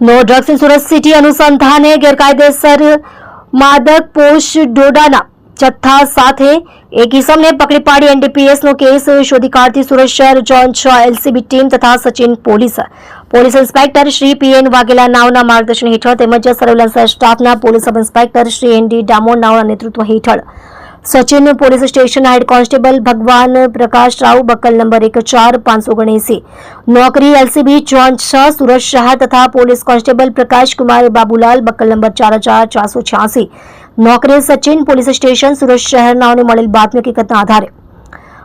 નો drugs Surat city અનુસંધાને ગેરકાયદેસર માદક પોષ ડોડાના જથ્થા સાથે એક ઇસમને પકડી પાડી એનડીપીએસનો કેસ શોધી કાઢતી સુરત શહેર જોન છ એલસીબી ટીમ તથા Sachin police. Police inspector Shri P N Vaghela નાવના માર્ગદર્શન હેઠળ તેમજ સર્વેલન્સ સ્ટાફના police sub inspector Shri N D Damor નાવના નેતૃત્વ હેઠળ Sachin police station head constable Bhagwan Prakash Rao buckle number એક ચાર પાંચસો ઓગણએસી. નોકરી એલસીબી જોન છ સુરત શાહ તથા police constable Prakash Kumar Babulal buckle number ચાર હજાર ચારસો છ્યાસી. નોકરી સચિન પોલીસ સ્ટેશન સુરત શહેરનાઓને મળેલ બાતમી હકીકતના આધારે.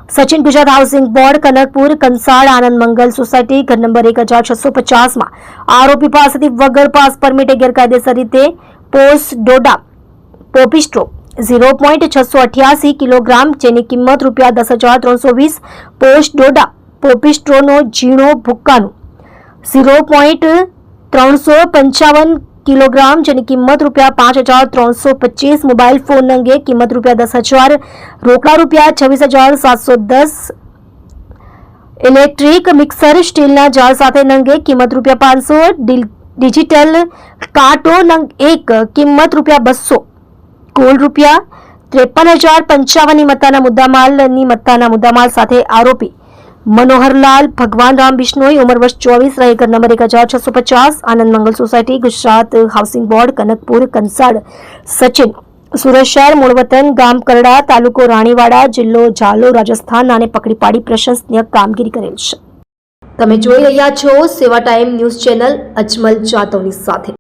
Sachin Gujarat housing board, Kanakpur, Kansal, Anand Mangal society, ઘર નંબર એક હજાર છસો પચાસમાં. આરોપી પાસેથી વગર પાસ પરમિટે ગેરકાયદેસર રીતે પોસ્ટ ડોડા પોપિસ્ટ્રો ઝીરો પોઈન્ટ છસો અઠ્યાસી કિલોગ્રામ, જેની કિંમત રૂપિયા દસ હજાર ત્રણસો વીસ પોસ્ટ ડોડા પોપિસ્ટ્રોનો ઝીણો ભુક્કાનું. ઝીરો પોઈન્ટ ત્રણસો પંચાવન કિલોગ્રામ, જેની કિંમત રૂપિયા પાંચ હજાર ત્રણસો પચીસ મોબાઈલ ફોન અંગે કિંમત રૂપિયા દસ હજાર, રોકડા રૂપિયા છવ્વીસ હજાર સાતસો દસ, ઇલેક્ટ્રિક મિક્સર સ્ટીલના જાળ સાથે નંગે કિંમત રૂપિયા પાંચસો ડિજિટલ કાટો નંગ એક, કિંમત રૂપિયા બસો. કુલ રૂપિયા ત્રેપન હજાર પંચાવનની મત્તાના મુદ્દામાલની મત્તાના મુદ્દામાલ સાથે આરોપી મનોહરલાલ ભગવાન રામ બિશ્નોઈ ઉંમર વર્ષ ચોવીસ રાયગર નંબર એક હજાર છસો પચાસ, Anand Mangal society, Gujarat housing board, Kanakpur, Kansad, Sachin. Surat શહેર, મૂળવતન ગામ, કરડા તાલુકો, રાણીવાડા જિલ્લો, ઝાલો, રાજસ્થાન આને પકડી પાડી પ્રશંસનીય કામગીરી કરેલ છે. તમે જોઈ રહ્યા છો Seva time news channel Ajmal જાતવની સાથે.